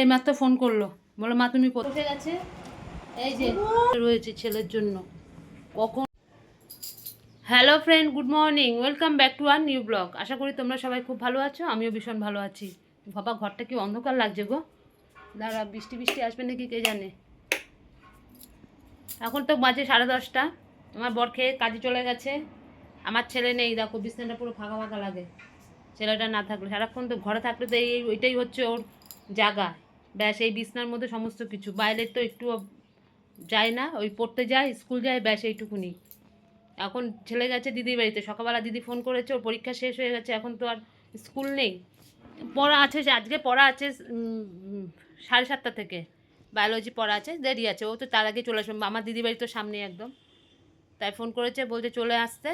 এই মাত্র ফোন করল। বলো, মা, তুমি কোথায়? গেছে। এই যে, রয়েছে ছেলের জন্য। কখন? Hello friend good morning welcome back to our new blog আশা করি তোমরা সবাই খুব ভালো আছো, আমিও ভীষণ ভালো আছি। বাবা, ঘরটা কি অন্ধকার লাগছে গো? দাঁড়া, বৃষ্টি বৃষ্টি আসবে নাকি কে জানে? এখন তো বাজে সাড়ে দশটা। আমার বর খেয়ে কাজে চলে গেছে। আমার ছেলে নেই, দেখো, বিছানাটা পুরো ফাঁকা ফাঁকা লাগে। ছেলেটা না থাকলে, সারাক্ষণ তো ঘরে থাকলে তো এই ওইটাই হচ্ছে ওর জায়গা ব্যাস, এই বিছনার মধ্যে সমস্ত কিছু। বাইরের তো একটু যায় না, ওই পড়তে যায়, স্কুল যায়, ব্যাস এইটুকুনি। এখন ছেলে গেছে দিদির বাড়িতে। সকালবেলা দিদি ফোন করেছে, ওর পরীক্ষা শেষ হয়ে গেছে, এখন তো আর স্কুল নেই। পড়া আছে আজকে পড়া আছে সাড়ে সাতটা থেকে। বায়োলজি পড়া আছে, দেরি আছে। ও তো তার আগে চলে আসবে। আমার দিদি বাড়ি তো সামনে একদম। তাই ফোন করেছে, বলছে চলে আসতে।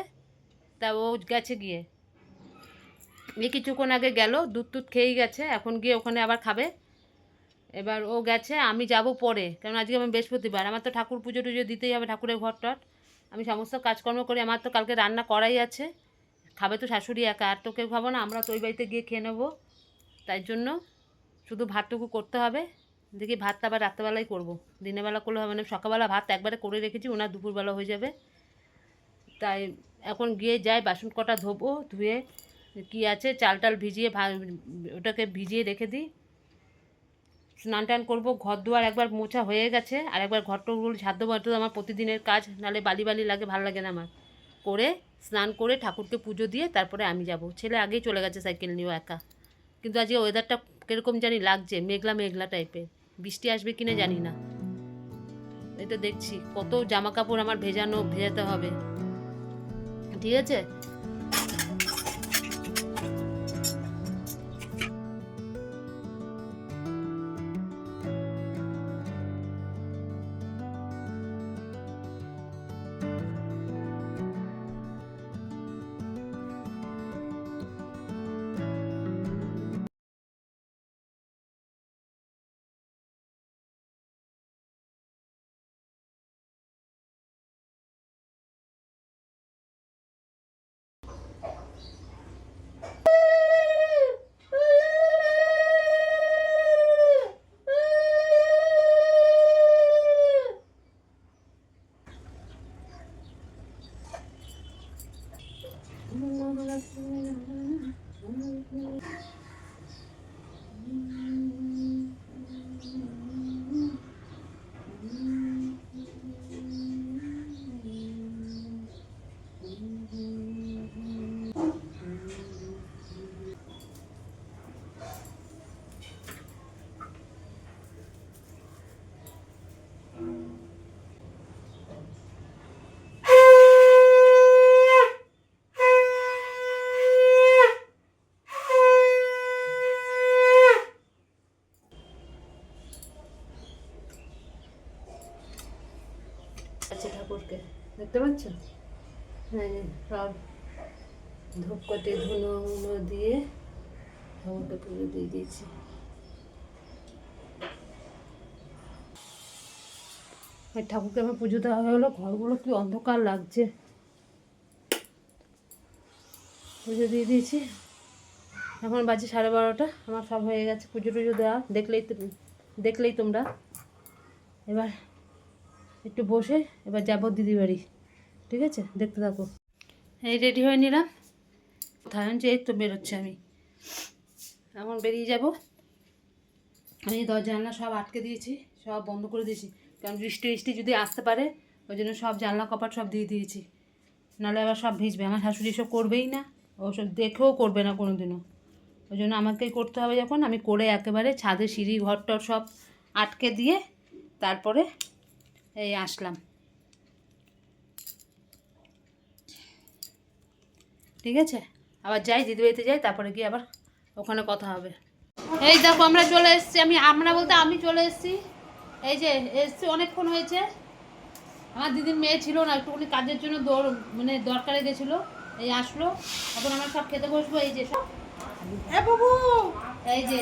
তা ও গেছে গিয়ে। এই কিছুক্ষণ আগে গেল দুধ টুধ খেয়েই গেছে। এখন গিয়ে ওখানে আবার খাবে। এবার ও গেছে, আমি যাব পরে। কারণ আজকে আমি বৃহস্পতিবার, আমার তো ঠাকুর পুজো টুজো দিতেই হবে ঠাকুরের ঘর টট আমি সমস্ত কাজকর্ম করি, আমার তো কালকে রান্না করাই আছে। খাবে তো শাশুড়ি একা, আর তো কেউ খাব না, আমরা তো ওই বাড়িতে গিয়ে খেয়ে নেব। তাই জন্য শুধু ভাতটুকু করতে হবে। দেখি ভাতটা আবার রাত্রেবেলাই করব। দিনেরবেলা করলে হবে না, সকালবেলা ভাত একবারে করে রেখেছি, ওনার দুপুরবেলা হয়ে যাবে। তাই এখন গিয়ে যাই, বাসন কটা ধোবো, ধুয়ে কি আছে চাল টাল ভিজিয়ে ওটাকে ভিজিয়ে রেখে দিই। স্নান টান করব, ঘর দুয়ার একবার মোছা হয়ে গেছে, আর একবার ঘরটগুলো দেবো, এটা আমার প্রতিদিনের কাজ, নালে বালি বালি লাগে, ভালো লাগে না আমার। করে, স্নান করে ঠাকুরকে পুজো দিয়ে তারপরে আমি যাব। ছেলে আগেই চলে গেছে সাইকেল নিয়েও একা। কিন্তু আজকে ওয়েদারটা কীরকম জানি লাগছে, মেঘলা মেঘলা টাইপের বৃষ্টি আসবে কিনা জানি না। তো দেখছি, কত জামা কাপড় আমার ভেজানো, ভেজাতে হবে। ঠিক আছে? দেখতে পাচ্ছ হ্যাঁ সব ধূপকাঠি, ধুনো দিয়ে ঠাকুরকে পুজো দিয়ে দিয়েছি। ঠাকুরকে আমার পুজো দেওয়া হয়ে গেলো, ঘরগুলো কি অন্ধকার লাগছে। পুজো দিয়ে দিয়েছি। এখন বাজে সাড়ে বারোটা, আমার সব হয়ে গেছে পুজো টুজো দেওয়া। দেখলেই দেখলেই তোমরা। এবার একটু বসে, এবার যাব দিদি বাড়ি। ঠিক আছে? দেখতে থাকো। এই রেডি হয়ে নিলাম। কোথায় যে এই তো বেরোচ্ছে আমি। এখন বেরিয়ে যাব। আমি দরজা জানলা সব আটকে দিয়েছি, সব বন্ধ করে দিয়েছি। কারণ বৃষ্টি বৃষ্টি যদি আসতে পারে, ওই জন্য সব জানলা কপাট সব দিয়ে দিয়েছি। নাহলে আবার সব ভিজবে। আমার শাশুড়ি সব করবেই না। ও সব দেখেও করবে না কোনো দিনও ওই জন্য আমাকেই করতে হবে যখন। আমি করে একেবারে ছাদে, সিঁড়ি ঘর টর সব আটকে দিয়ে তারপরে এই আসলাম। ঠিক আছে? আবার যাই দিদিবাড়িতে যাই তারপরে গিয়ে আবার ওখানে কথা হবে। এই দেখো আমরা চলে এসেছি। আমি আমরা বলতে আমি চলে এসেছি। এই যে এসছি অনেকক্ষণ হয়েছে। আমার দিদির মেয়ে ছিল না একটুখানি কাজের জন্য দৌড় মানে দরকারে গেছিল। এই আসলো। এখন আমরা সব খেতে বসবো এই যে সব। এই যে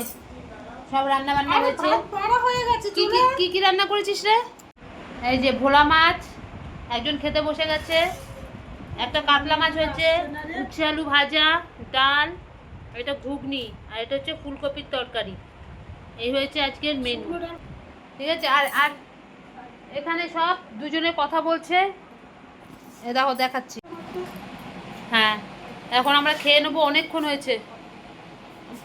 সব রান্না বান্না হয়েছে। কি কি কি কি রান্না করেছিস রে? এই যে ভোলা মাছ একজন খেতে বসে গেছে। একটা কাতলা মাছ হয়েছে উচ্ছে আলু ভাজা, ডাল এটা ঘুগনি, আর এটা হচ্ছে ফুলকপির তরকারি। এই হয়েছে আজকের মেনু ঠিক আছে? আর আর এখানে সব দুজনে কথা বলছে। এ দেখো, দেখাচ্ছি। হ্যাঁ এখন আমরা খেয়ে নেব, অনেকক্ষণ হয়েছে।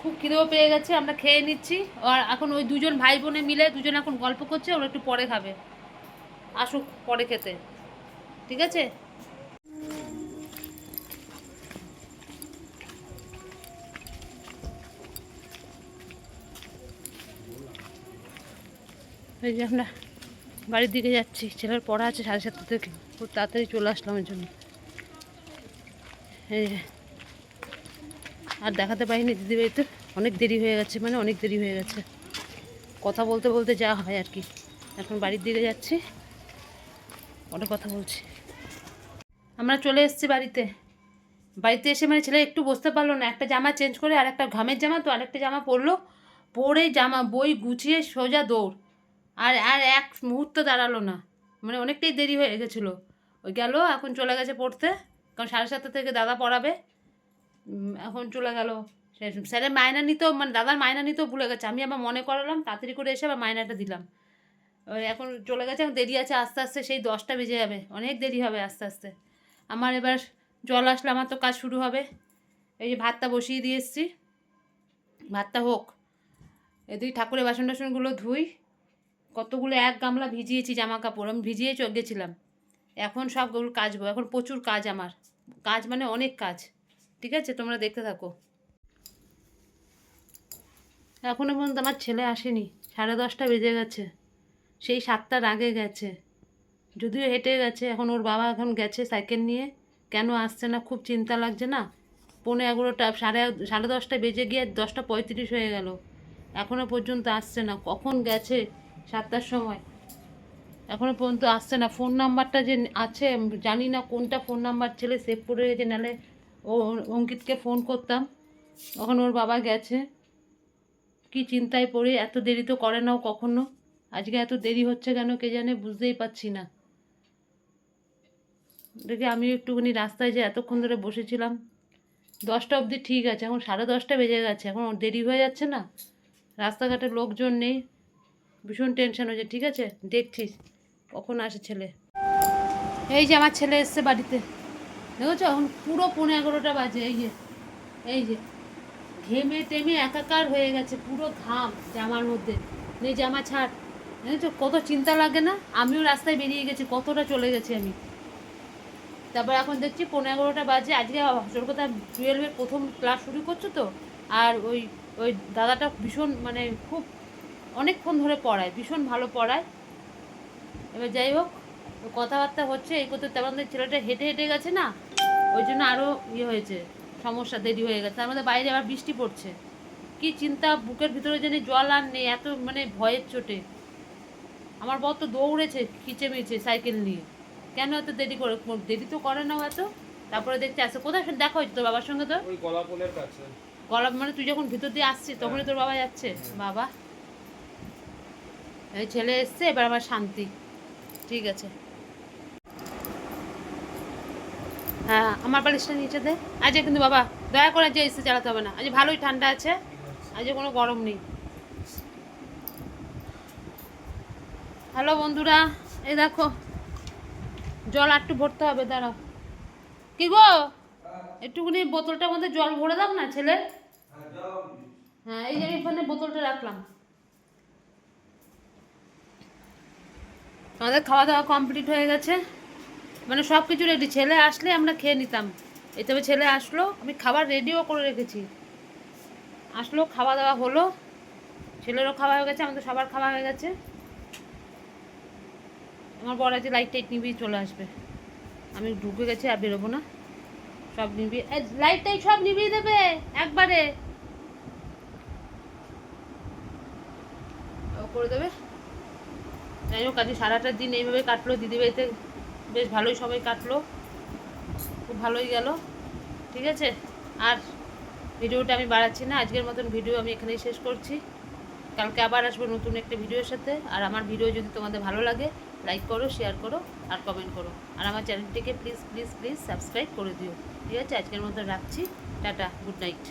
খুব খিদেও পেয়ে গেছে, আমরা খেয়ে নিচ্ছি। আর এখন ওই দুজন ভাই বোনে মিলে, দুজন এখন গল্প করছে, ওরা একটু পরে খাবে। আসুক, পরে খেতে। ঠিক আছে? এই যে আমরা বাড়ির দিকে যাচ্ছি, ছেলের পড়া আছে সাড়ে সাতটা থেকে। খুব তাড়াতাড়ি চলে আসলাম এর জন্য। এই যে। আর দেখাতে পারিনি দিদিবাড়িতে অনেক দেরি হয়ে গেছে মানে অনেক দেরি হয়ে গেছে। কথা বলতে বলতে যা হয় আর কি। এখন বাড়ির দিকে যাচ্ছি। অনেক কথা বলছি। আমরা চলে এসেছি বাড়িতে। বাড়িতে এসে মানে ছেলে একটু বসতে পারল না। একটা জামা চেঞ্জ করে আর একটা ঘামের জামা তো আরেকটা জামা পরলো। পরে জামা, বই, গুছিয়ে সোজা দৌড়। আর আর এক মুহূর্ত দাঁড়াল না। মানে অনেকটাই দেরি হয়ে গেছিল। ওই গেল, এখন চলে গেছে পড়তে। কারণ সাড়ে সাতটা থেকে দাদা পড়াবে। এখন চলে গেল। স্যারের মায়না নিতেও মানে দাদার মায়না নিতেও ভুলে গেছে। আমি আবার মনে করালাম, তাড়াতাড়ি করে এসে আবার মায়নাটা দিলাম। ওই এখন চলে গেছে, এখন দেরি আছে, আস্তে আস্তে সেই দশটা বেজে যাবে। অনেক দেরি হবে আস্তে আস্তে। আমার এবার জল আসলে আমার তো কাজ শুরু হবে। এই যে ভাতটা বসিয়ে দিয়ে এসেছি। ভাতটা হোক। এদিকে ঠাকুরের বাসন টাসনগুলো ধুই। কতগুলো এক গামলা ভিজিয়েছি জামা কাপড় আমি ভিজিয়ে চলে গেছিলাম। এখন সবগুলো কাচবো এখন প্রচুর কাজ আমার। কাজ মানে অনেক কাজ, ঠিক আছে? তোমরা দেখতে থাকো। এখনও পর্যন্ত আমার ছেলে আসেনি। সাড়ে দশটা বেজে গেছে। সেই সাতটার আগে গেছে। যদিও হেঁটে গেছে, এখন ওর বাবা এখন গেছে সাইকেল নিয়ে। কেন আসছে না খুব চিন্তা লাগছে না? পৌনে এগারোটা, সাড়ে সাড়ে দশটা বেজে গিয়ে দশটা পঁয়ত্রিশ হয়ে গেল। এখনও পর্যন্ত আসছে না। কখন গেছে? সাতটার সময়। এখনও পর্যন্ত আসছে না। ফোন নাম্বারটা যে আছে জানি না কোনটা ফোন নাম্বার ছেলে সেভ করে রেখেছে, নাহলে ও অঙ্কিতকে ফোন করতাম। এখন ওর বাবা গেছে। কি চিন্তায় পড়ে, এত দেরি তো করে নাও কখনো। আজকে এত দেরি হচ্ছে কেন কে জানে, বুঝতেই পারছি না। দেখে আমি একটুখানি রাস্তায় যে এতক্ষণ ধরে বসেছিলাম। দশটা অবধি ঠিক আছে, এখন সাড়ে দশটা বেজে গেছে। এখন দেরি হয়ে যাচ্ছে না। রাস্তাঘাটে লোকজন নেই। ভীষণ টেনশন হয়েছে ঠিক আছে? দেখছিস, কখন আসে ছেলে। এই যে আমার ছেলে এসছে বাড়িতে। দেখেছ? এখন পুরো পনেরো এগারোটা বাজে, এই যে এই যে। ঘেমে টেমে একাকার হয়ে গেছে, পুরো ঘাম জামার মধ্যে। নে জামা ছাড়। দেখেছ? কত চিন্তা লাগে না? আমিও রাস্তায় বেরিয়ে গেছি, কতটা চলে গেছি আমি। তারপর এখন দেখছি পনেরো এগারোটা বাজে, আজকে আসল কথা টুয়েলভের প্রথম ক্লাস শুরু করছ তো? আর ওই ওই দাদাটা ভীষণ মানে খুব অনেকক্ষণ ধরে পড়ায় ভীষণ ভালো পড়ায়। এবার যাই হোক কথাবার্তা হচ্ছে এই করতে তেমন ছেলেটা হেঁটে হেঁটে গেছে না ওই জন্য আরও ইয়ে হয়েছে সমস্যা দেরি হয়ে গেছে। তার মধ্যে বাইরে আবার বৃষ্টি পড়ছে। কি চিন্তা বুকের ভিতরে যেন জল আর নেই এত মানে ভয়ের চোটে। আমার বর তো দৌড়েছে খিচে মিচে সাইকেল নিয়ে। কেন এত দেরি করে দেরি তো করে না এত? তারপরে দেখতে আসে কোথায় দেখা হয়েছে তোর। বাবার সঙ্গে তো গলা মানে তুই যখন ভিতর দিয়ে আসছিস তখনই তোর বাবা যাচ্ছে। বাবা। এই ছেলে এসছে, এবার আমার শান্তি। ঠিক আছে। হ্যাঁ আমার বালিশটা নিচে দে। আজ কিন্তু বাবা, দয়া করে যে এসে চালাতে হবে না। আজ ভালোই ঠান্ডা আছে, আজ কোনো গরম নেই। হ্যালো বন্ধুরা, এই দেখো, জল আর একটু ভরতে হবে, দাঁড়াও। কি গো? একটুখানি বোতলটার মধ্যে জল ভরে দাও না, ছেলে? হ্যাঁ এই যে এখানে বোতলটা রাখলাম। আমাদের খাওয়া দাওয়া কমপ্লিট হয়ে গেছে। মানে সব কিছু রেডি ছেলে আসলে আমরা খেয়ে নিতাম। এই তবে ছেলে আসলো, আমি খাবার রেডিও করে রেখেছি। আসলো খাওয়া দাওয়া হলো। ছেলেরও খাওয়া হয়ে গেছে, আমাদের সবার খাওয়া হয়ে গেছে। আমার বড় আছে লাইট টাইট নিবি, চলে আসবে। আমি ঢুকে গেছি আর বেরোবো না। সব নিবিয়ে লাইট টাইট সব নিবিয়ে দেবে, একবারে। করে দেবে। যাই হোক, আজকে সারাটা দিন এইভাবে কাটলো। দিদিবাড়িতে বেশ ভালোই সময় কাটলো। খুব ভালোই গেল। ঠিক আছে? আর ভিডিওটা আমি বাড়াচ্ছি না। আজকের মতন ভিডিও আমি এখানেই শেষ করছি। কালকে আবার আসব নতুন একটা ভিডিওর সাথে। আর আমার ভিডিও যদি তোমাদের ভালো লাগে লাইক করো শেয়ার করো, আর কমেন্ট করো। আর আমার চ্যানেলটিকে প্লিজ প্লিজ প্লিজ সাবস্ক্রাইব করে দিও। ঠিক আছে? আজকের মতো রাখছি। Tata good night